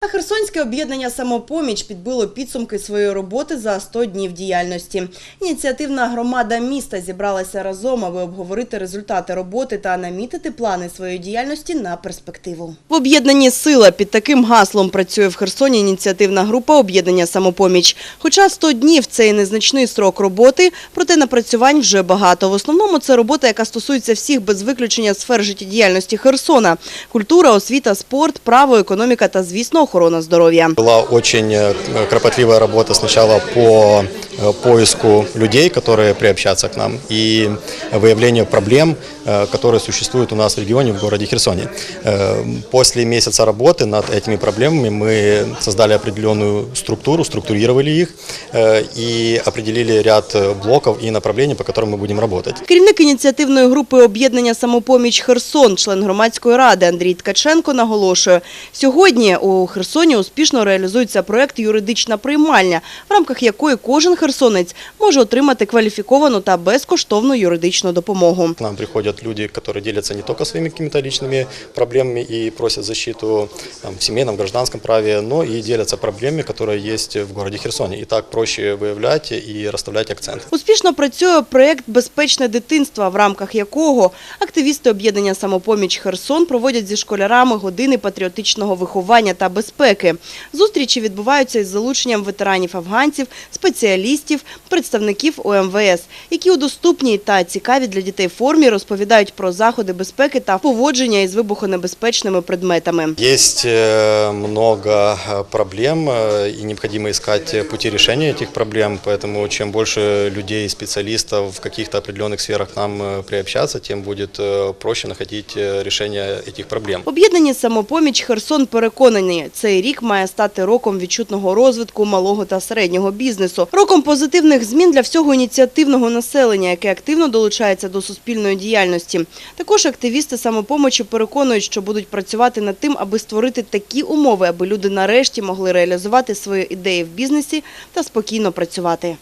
А Херсонське об'єднання «Самопоміч» підбило підсумки своєї роботи за 100 днів діяльності. Ініціативна громада міста зібралася разом, аби обговорити результати роботи та намітити плани своєї діяльності на перспективу. В об'єднанні «Сила» під таким гаслом працює в Херсоні ініціативна група об'єднання «Самопоміч». Хоча 100 днів – це і незначний строк роботи, проте напрацювань вже багато. В основному це робота, яка стосується всіх без виключення сфер життєдіяльності Херсона – культура, освіта, спорт, право, економіка та, звісно, охорона здоров'я Была очень э, кропотливая работа сначала по э, поиску людей, которые приобщатся к нам, и выявлению проблем, э, которые существуют у нас в регионе, в городе Херсоне. Э, После месяца работы над этими проблемами мы создали определенную структуру, структурировали их э, и определили ряд э, блоков и направлений, по которым мы будем работать. Керівник ініціативної групи об'єднання «Самопоміч Херсон», член громадської ради Андрій Ткаченко наголошує, сьогодні у Херсоні успішно реалізується проект «Юридична приймальня», в рамках якої кожен херсонець може отримати кваліфіковану та безкоштовну юридичну допомогу. К нам приходят люди, которые делятся не только своими какими-то личными проблемами и просят защиту там, в семейном, гражданском праве, но и делятся проблемами, которые есть в городе Херсоне. И так проще выявлять и расставлять акцент. Успішно працює проєкт «Безпечне дитинство», в рамках якого активісти об'єднання «Самопоміч Херсон» проводять зі школярами години патріотичного виховання та безпеки. Зустрічі відбуваються із залученням ветеранів-афганців, спеціалістів, представників ОМВС, які у доступній та цікавій для дітей формі розповідають про заходи безпеки та поводження із вибухонебезпечними предметами. Есть э, много э, проблем э, и необходимо искать пути решения этих проблем, поэтому чем больше людей и специалистов в каких-то определенных сферах к нам э, приобщаться, тем будет э, проще находить э, решение этих проблем. Об'єднані «Самопоміч Херсон» переконані, цей рік має стати роком відчутного розвитку малого та середнього бізнесу, роком позитивних змін для всього ініціативного населення, яке активно долучається до суспільної діяльності. Також активісти «Самопомочі» переконують, що будуть працювати над тим, аби створити такі умови, аби люди нарешті могли реалізувати свої ідеї в бізнесі та спокійно працювати.